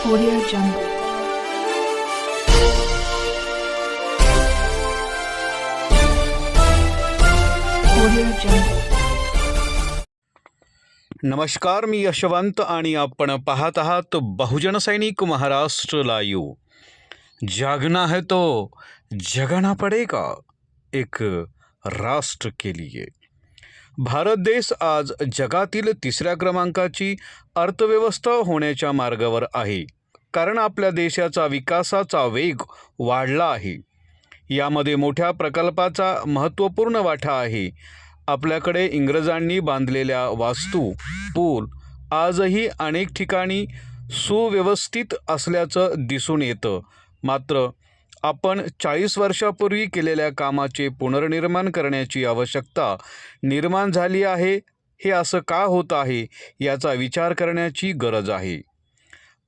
Audio Jungle. Audio Jungle. नमस्कार, मी यशवंत आणि आपण पाहत आहात बहुजन सैनिक महाराष्ट्र लाईव्ह जागना है तो जगाना पडेगा, एक राष्ट्र के लिए भारत देश आज जगातील तिसऱ्या क्रमांकाची अर्थव्यवस्था होण्याच्या मार्गावर आहे. कारण आपल्या देशाचा विकासाचा वेग वाढला आहे. यामध्ये मोठ्या प्रकल्पाचा महत्त्वपूर्ण वाटा आहे. आपल्याकडे इंग्रजांनी बांधलेल्या वास्तू पूल आजही अनेक ठिकाणी सुव्यवस्थित असल्याचं दिसून येतं. मात्र आपण चाळीस वर्षापूर्वी केलेल्या कामाचे पुनर्निर्माण करण्याची आवश्यकता निर्माण झाली आहे हे असं का होत आहे याचा विचार करण्याची गरज आहे.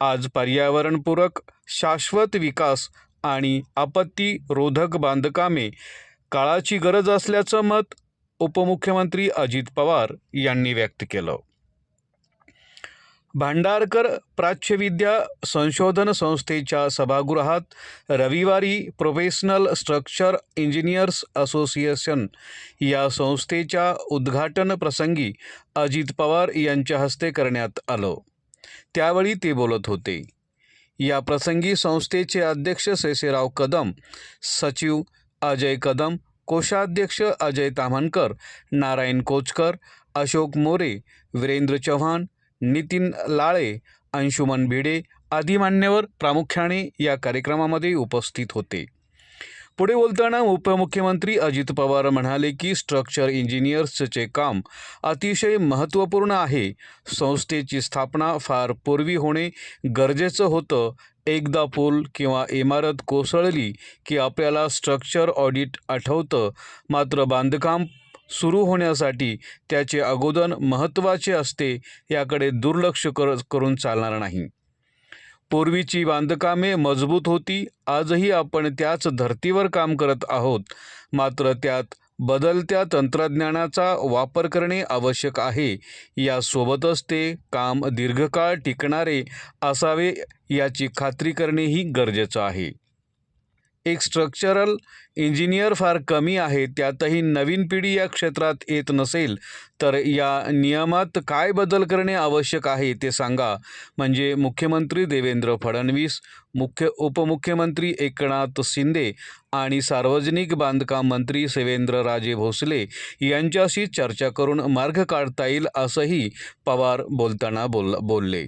आज पर्यावरणपूरक शाश्वत विकास आणि आपत्ती रोधक बांधकामे काळाची गरज असल्याचं मत उपमुख्यमंत्री अजित पवार यांनी व्यक्त केलं. भांडारकर प्राच्यविद्या संशोधन संस्थेच्या सभागृहात रविवारी प्रोफेशनल स्ट्रक्चर इंजिनियर्स असोसिएशन या संस्थेच्या उद्घाटन प्रसंगी अजित पवार यांच्या हस्ते करण्यात आलं. त्यावेळी ते बोलत होते. या प्रसंगी संस्थेचे अध्यक्ष शेषेराव कदम सचिव अजय कदम कोषाध्यक्ष अजय ताम्हणकर नारायण कोचकर अशोक मोरे वीरेंद्र चव्हाण नितीन लाळे अंशुमन भिडे आदी मान्यवर प्रामुख्याने या कार्यक्रमामध्ये उपस्थित होते. पुढे बोलताना उपमुख्यमंत्री अजित पवार म्हणाले की स्ट्रक्चर इंजिनियर्सचे काम अतिशय महत्त्वपूर्ण आहे. संस्थेची स्थापना फार पूर्वी होणे गरजेचं होतं. एकदा पूल किंवा इमारत कोसळली की आपल्याला स्ट्रक्चर ऑडिट आठवतं. मात्र बांधकाम सुरू होण्यासाठी त्याचे अगोदर महत्त्वाचे असते याकडे दुर्लक्ष कर करून चालणार नाही. पूर्वीची बांधकामे मजबूत होती आजही आपण त्याच धर्तीवर काम करत आहोत मात्र त्यात बदलत्या तंत्रज्ञानाचा वापर करणे आवश्यक आहे. यासोबतच ते काम दीर्घकाळ टिकणारे असावे याची खात्री करणेही गरजेचं आहे. एक स्ट्रक्चरल इंजिनियर फार कमी आहे त्यातही नवीन पिढी या क्षेत्रात येत नसेल तर या नियमात काय बदल करणे आवश्यक आहे ते सांगा. म्हणजे मुख्यमंत्री देवेंद्र फडणवीस मुख्य उपमुख्यमंत्री एकनाथ शिंदे आणि सार्वजनिक बांधकाम मंत्री सेवेंद्रराजे भोसले यांच्याशी चर्चा करून मार्ग काढता येईल असंही पवार बोलताना बोल बोलले.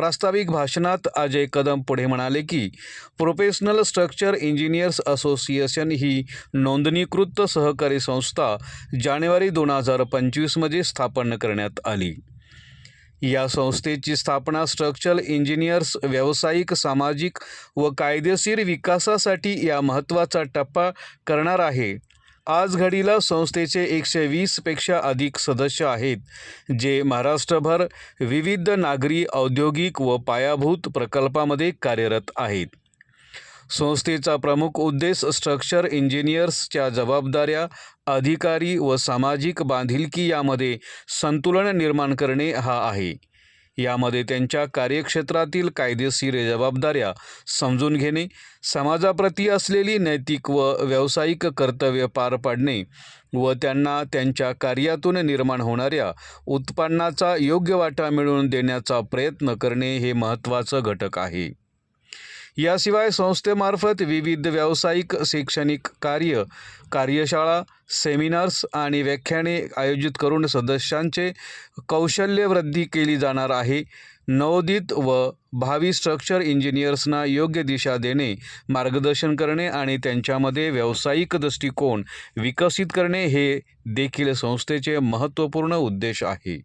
प्रास्ताविक भाषणात अजय कदम पुढे म्हणाले की प्रोफेशनल स्ट्रक्चर इंजिनियर्स असोसिएशन ही नोंदणीकृत सहकारी संस्था जानेवारी दोन हजार पंचवीसमध्ये स्थापन करण्यात आली. या संस्थेची स्थापना स्ट्रक्चरल इंजिनियर्स व्यावसायिक सामाजिक व कायदेशीर विकासासाठी या महत्त्वाचा टप्पा करणार आहे. आज घडीला संस्थेचे एकशे वीसपेक्षा अधिक सदस्य आहेत जे महाराष्ट्रभर विविध नागरी औद्योगिक व पायाभूत प्रकल्पामध्ये कार्यरत आहेत. संस्थेचा प्रमुख उद्देश स्ट्रक्चर इंजिनियर्सच्या जबाबदाऱ्या अधिकारी व सामाजिक बांधिलकी यामध्ये संतुलन निर्माण करणे हा आहे. यामध्ये त्यांच्या कार्यक्षेत्रातील कायदेशीर जबाबदाऱ्या समजून घेणे समाजाप्रती असलेली नैतिक व व्यावसायिक कर्तव्य पार पाडणे व त्यांना त्यांच्या कार्यातून निर्माण होणाऱ्या उत्पन्नाचा योग्य वाटा मिळवून देण्याचा प्रयत्न करणे हे महत्त्वाचं घटक आहे. याशिवाय संस्थेमार्फत विविध व्यावसायिक शैक्षणिक कार्य कार्यशाळा सेमिनार्स आणि व्याख्याने आयोजित करून सदस्यांचे कौशल्यवृद्धी केली जाणार आहे. नवोदित व भावी स्ट्रक्चर इंजिनियर्सना योग्य दिशा देणे मार्गदर्शन करणे आणि त्यांच्यामध्ये व्यावसायिक दृष्टिकोन विकसित करणे हे देखील संस्थेचे महत्त्वपूर्ण उद्देश आहे.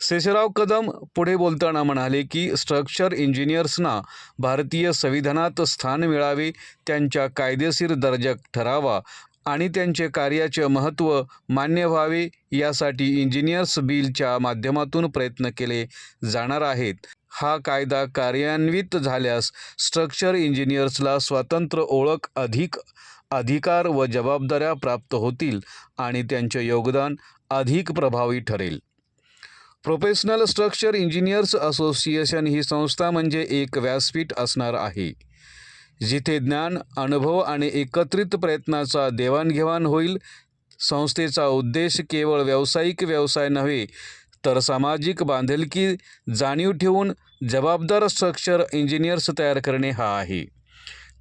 शेषराव कदम पुढे बोलताना म्हणाले की स्ट्रक्चर इंजिनियर्सना भारतीय संविधानात स्थान मिळावे त्यांच्या कायदेशीर दर्जा ठरावा आणि त्यांचे कार्याचे महत्त्व मान्य व्हावे यासाठी इंजिनियर्स बिलच्या माध्यमातून प्रयत्न केले जाणार आहेत. हा कायदा कार्यान्वित झाल्यास स्ट्रक्चर इंजिनियर्सला स्वतंत्र ओळख अधिक अधिकार व जबाबदाऱ्या प्राप्त होतील आणि त्यांचे योगदान अधिक प्रभावी ठरेल. प्रोफेशनल स्ट्रक्चर इंजिनियर्स असोसिएशन ही संस्था म्हणजे एक व्यासपीठ असणार आहे. जिथे ज्ञान अनुभव आणि एकत्रित प्रयत्नाचा देवाणघेवाण होईल. संस्थेचा उद्देश केवळ व्यावसायिक व्यवसाय नव्हे तर सामाजिक बांधिलकी जाणीव ठेवून जबाबदार स्ट्रक्चर इंजिनियर्स तयार करणे हा आहे.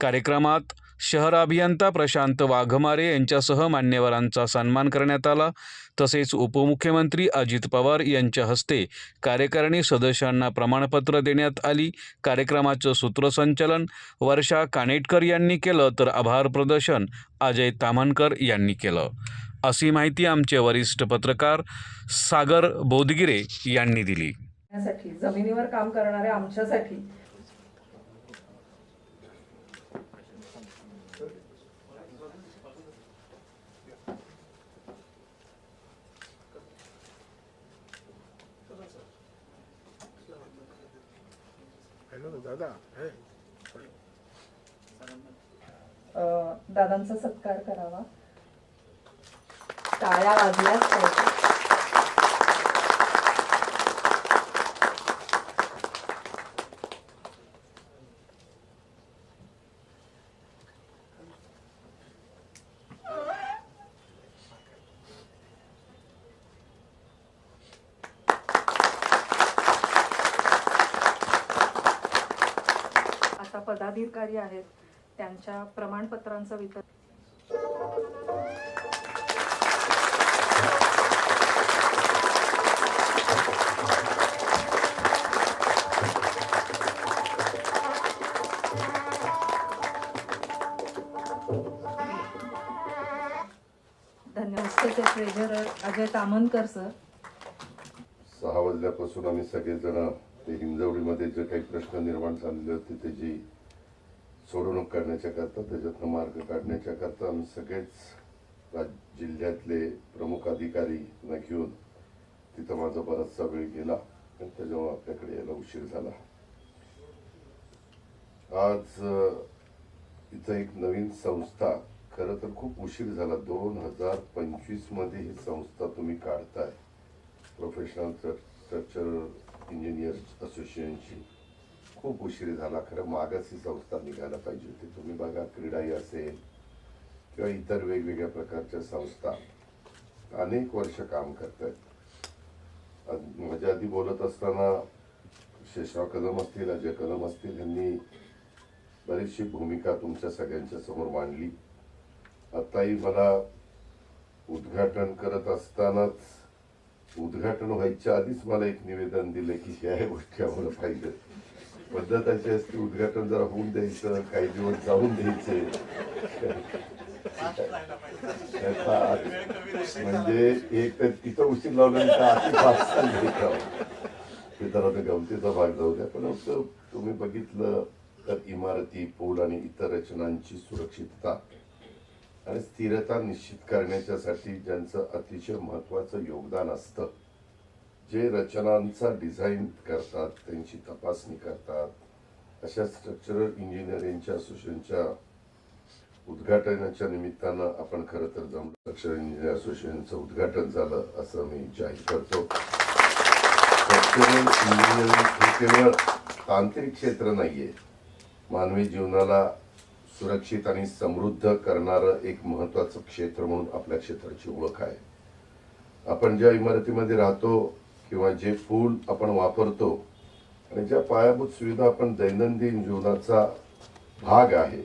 कार्यक्रमात शहर अभियंता प्रशांत वाघमारे यांच्यासह मान्यवरांचा सन्मान करण्यात आला. तसेच उपमुख्यमंत्री अजित पवार यांच्या हस्ते कार्यकारिणी सदस्यांना प्रमाणपत्र देण्यात आली. कार्यक्रमाचं सूत्रसंचालन वर्षा कानेटकर यांनी केलं तर आभार प्रदर्शन अजय ताम्हणकर यांनी केलं. अशी माहिती आमचे वरिष्ठ पत्रकार सागर बोधगिरे यांनी दिली. जमिनीवर काम करणाऱ्या आमच्यासाठी दादा दादांचा सत्कार करावा. टाळ्या वाजल्याच पाहिजे पदाधिकारी आहेत त्यांच्या प्रमाणपत्रांचं वितरण. धन्यवाद ट्रेझरर अजय तामनकर सर सहा वाजल्यापासून आम्ही सगळेजण ते हिंजवडीमध्ये जे काही प्रश्न निर्माण झालेले होते त्याची सोडवणूक करण्याच्याकरता त्याच्यातनं मार्ग काढण्याच्याकरता आम्ही सगळेच राज जिल्ह्यातले प्रमुख अधिकारीना घेऊन तिथं माझा बराचसा वेळ गेला आणि त्याच्यामुळे आपल्याकडे यायला उशीर झाला. आज इथं एक नवीन संस्था खरं तर खूप उशीर झाला दोन हजार पंचवीसमध्ये ही संस्था तुम्ही काढताय. प्रोफेशनल स्ट्रक्चर इंजिनियर्स असोसिएशनची खूप उशीर झाला खरं मागास ही संस्था निघायला पाहिजे होती. तुम्ही बघा क्रीडाही असेल किंवा इतर वेगवेगळ्या प्रकारच्या संस्था अनेक वर्ष काम करत आहेत माझ्या म्हणजे आधी बोलत असताना शेषराव कदम असतील अजय कदम असतील यांनी बरीचशी भूमिका तुमच्या सगळ्यांच्या समोर मांडली. आत्ताही मला उद्घाटन करत असतानाच उद्घाटन व्हायच्या आधीच मला एक निवेदन दिलं की ह्या गोष्टी आम्हाला पाहिजे. पद्धत अशी असते उद्घाटन जरा होऊन द्यायचं काही दिवस जाऊन द्यायचे. म्हणजे एक तर तिथं उशीर लावल्यानंतर ते गमतीचा भाग जाऊ द्या. पण असं तुम्ही बघितलं तर इमारती पूल आणि इतर रचनांची सुरक्षितता आणि स्थिरता निश्चित करण्याच्यासाठी ज्यांचं अतिशय महत्वाचं योगदान असतं जे रचनांचा डिझाईन करतात त्यांची तपासणी करतात अशा स्ट्रक्चरल इंजिनिअरिंगच्या असोसिएशनच्या उद्घाटनाच्या निमित्तानं आपण खरं तर जाऊन स्ट्रक्चरल इंजिनिअर असोसिएशनचं उद्घाटन झालं असं मी जाहीर करतो. स्ट्रक्चरल इंजिनिअरिंग हे केवळ तांत्रिक क्षेत्र नाहीये. मानवी जीवनाला सुरक्षित आणि समृद्ध करणारं एक महत्वाचं क्षेत्र म्हणून आपल्या क्षेत्राची ओळख आहे. आपण ज्या इमारतीमध्ये राहतो किंवा जे फूल आपण वापरतो आणि ज्या पायाभूत सुविधा आपण दैनंदिन जीवनाचा भाग आहे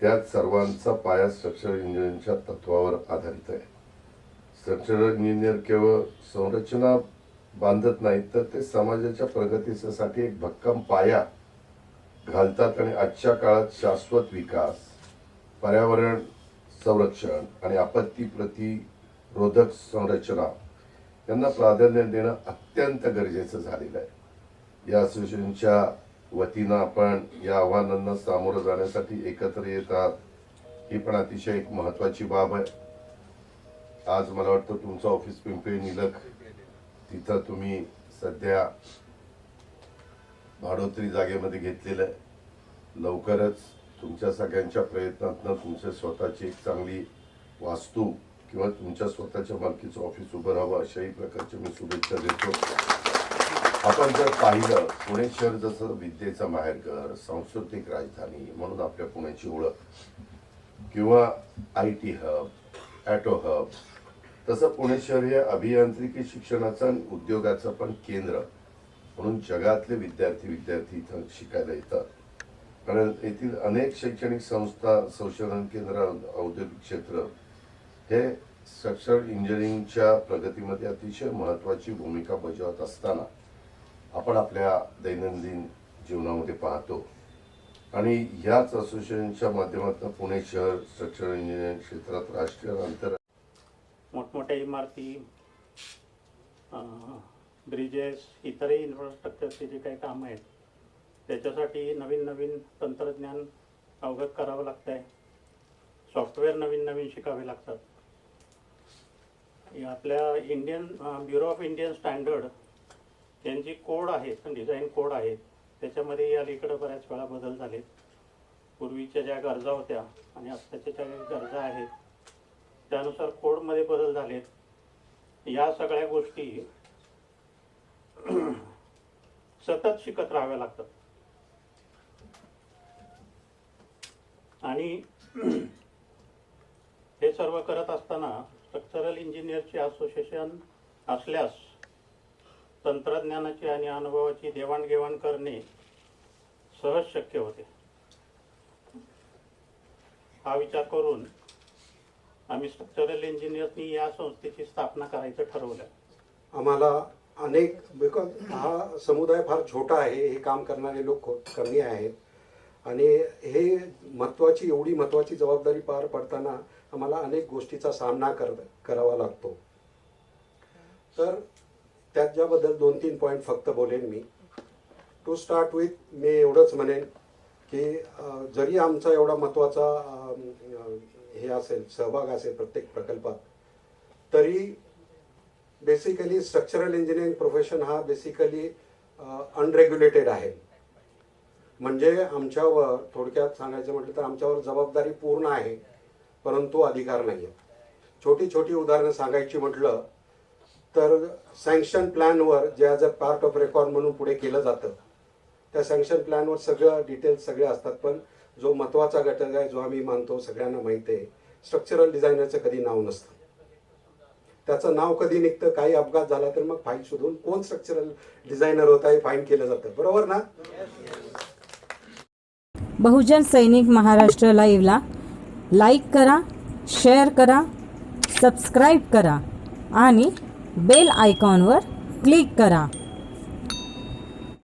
त्यात सर्वांचा पाया स्ट्रक्चरल इंजिनिअरिंगच्या तत्वावर आधारित आहे. स्ट्रक्चरल इंजिनियर केवळ संरचना बांधत नाहीत तर ते समाजाच्या प्रगतीसाठी एक भक्कम पाया घालतात आणि आजच्या काळात शाश्वत विकास पर्यावरण संरक्षण आणि आपत्ती प्रतिरोधक संरचना यांना प्राधान्य देणं अत्यंत गरजेचं झालेलं आहे. या असोसिएशनच्या वतीनं आपण या आव्हानांना सामोरं जाण्यासाठी एकत्र येत आहात ही पण अतिशय एक महत्वाची बाब आहे. आज मला वाटतं तुमचं ऑफिस पिंपरी निलक तिथं तुम्ही सध्या भाडोत्री जागेमध्ये घेतलेलं आहे. लवकरच तुमच्या सगळ्यांच्या प्रयत्नातनं तुमच्या स्वतःची एक चांगली वास्तू किंवा तुमच्या स्वतःच्या मालकीचं ऑफिस उभं राहावं अशाही प्रकारच्या मी शुभेच्छा देतो. आपण जर पाहिलं पुणे शहर जसं विद्येचं माहेरघर सांस्कृतिक राजधानी म्हणून आपल्या पुण्याची ओळख किंवा I T hub auto hub तसं पुणे शहर हे अभियांत्रिकी शिक्षणाचं आणि उद्योगाचं पण केंद्र. म्हणून जगातले विद्यार्थी विद्यार्थी इथं शिकायला येतात. कारण येथील अनेक शैक्षणिक संस्था संशोधन केंद्र औद्योगिक क्षेत्र हे स्ट्रक्चरल इंजिनिअरिंगच्या प्रगतीमध्ये अतिशय महत्त्वाची भूमिका बजावत असताना आपण आपल्या दैनंदिन जीवनामध्ये पाहतो. आणि ह्याच असोसिएशनच्या माध्यमातून पुणे शहर स्ट्रक्चरल इंजिनिअरिंग क्षेत्रात राष्ट्रीय अंतर मोठमोठ्या इमारती ब्रिजेस इतरही इन्फ्रास्ट्रक्चरचे जे काही कामं आहेत त्याच्यासाठी नवीन नवीन तंत्रज्ञान अवगत करावं लागतं आहे सॉफ्टवेअर नवीन नवीन शिकावे लागतात. आपल्या Indian bureau of Indian standard यांची कोड आहेत डिझाईन कोड आहेत. त्याच्यामध्ये अलीकडं बऱ्याच वेळा बदल झालेत. पूर्वीच्या ज्या गरजा होत्या आणि आत्ताच्या ज्या गरजा आहेत त्यानुसार कोडमध्ये बदल झालेत. या सगळ्या गोष्टी सतत शिकत राहाव्या लागतात. आणि हे सर्व करत असताना स्ट्रक्चरल इंजिनियरचे असोसिएशन असल्यास तंत्रज्ञानाची आणि अनुभवाची देवाणघेवाण करणे सहज शक्य होते. हा विचार करून आम्ही स्ट्रक्चरल इंजिनियर्सनी या संस्थेची स्थापना करायचं ठरवलं. आम्हाला अनेक बिकॉज हा समुदाय फार छोटा आहे हे काम करणारे लोक कमी आहेत. आणि हे महत्त्वाची एवढी महत्त्वाची जबाबदारी पार पडताना आम्हाला अनेक गोष्टीचा सामना कर करावा लागतो. तर त्याच्याबद्दल दोन तीन पॉईंट फक्त बोलेन मी. टू स्टार्ट विथ मी एवढंच म्हणेन की जरी आमचा एवढा महत्त्वाचा हे असेल सहभाग असेल प्रत्येक प्रकल्पात तरी बेसिकली स्ट्रक्चरल इंजिनिअरिंग प्रोफेशन हा बेसिकली अनरेग्युलेटेड आहे. म्हणजे आमच्यावर थोडक्यात सांगायचं म्हटलं तर आमच्यावर जबाबदारी पूर्ण आहे परंतु अधिकार नाही आहे छोटी छोटी उदाहरणं सांगायची म्हटलं तर सँक्शन प्लॅनवर जे as a part of record म्हणून पुढे केलं जातं त्या सँक्शन प्लॅनवर सगळं डिटेल्स सगळे असतात पण जो महत्त्वाचा घटक आहे जो आम्ही मानतो सगळ्यांना माहिती आहे स्ट्रक्चरल डिझायनरचं कधी नाव नसतं. त्याचं नाव कधी निघतं काही अपघात झाला तर मग फाईन शोधून कोण स्ट्रक्चरल डिझायनर होता हे फाईन केलं जातं. बरोबर ना? बहुजन सैनिक महाराष्ट्र लाईव्हला लाईक करा शेअर करा सबस्क्राईब करा आणि बेल आयकॉनवर क्लिक करा.